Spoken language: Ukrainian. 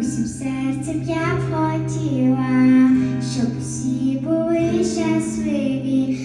усім серцем я б хотіла, щоб всі були щасливі.